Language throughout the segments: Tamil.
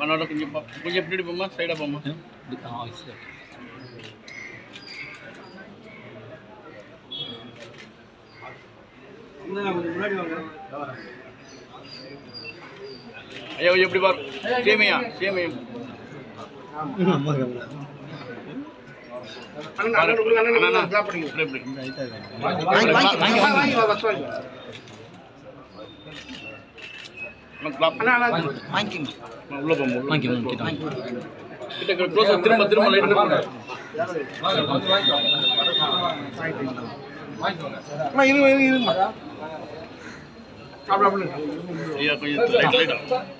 மனோட கொஞ்சம் கொஞ்சம் எப்படி போமா சைடாக போமா ஐயா எப்படி பாரு சேமியா சேமியா பாரு. அண்ணா, அண்ணா. இப்படி, இப்படி. அண்ணா, clap. அண்ணா, உள்ள போமா. கிட்ட ஆ திரும்ப திரும்ப லைட் போங்க. ஐயா கொஞ்சம் லைட் லைட் கிளாப்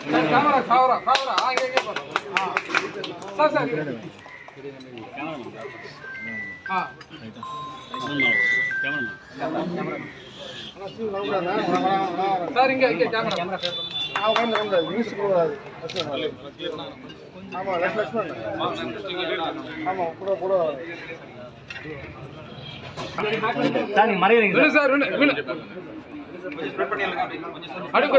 கேமரா சாவரா சாவரா ஆ இங்க இங்க பாரு ஆ சார் சார் ஆ சார் இங்க இங்க கேமரா கேமரா சார் நீங்க மறைகிறீங்க வினு சார் வினு வினு. அடுக்க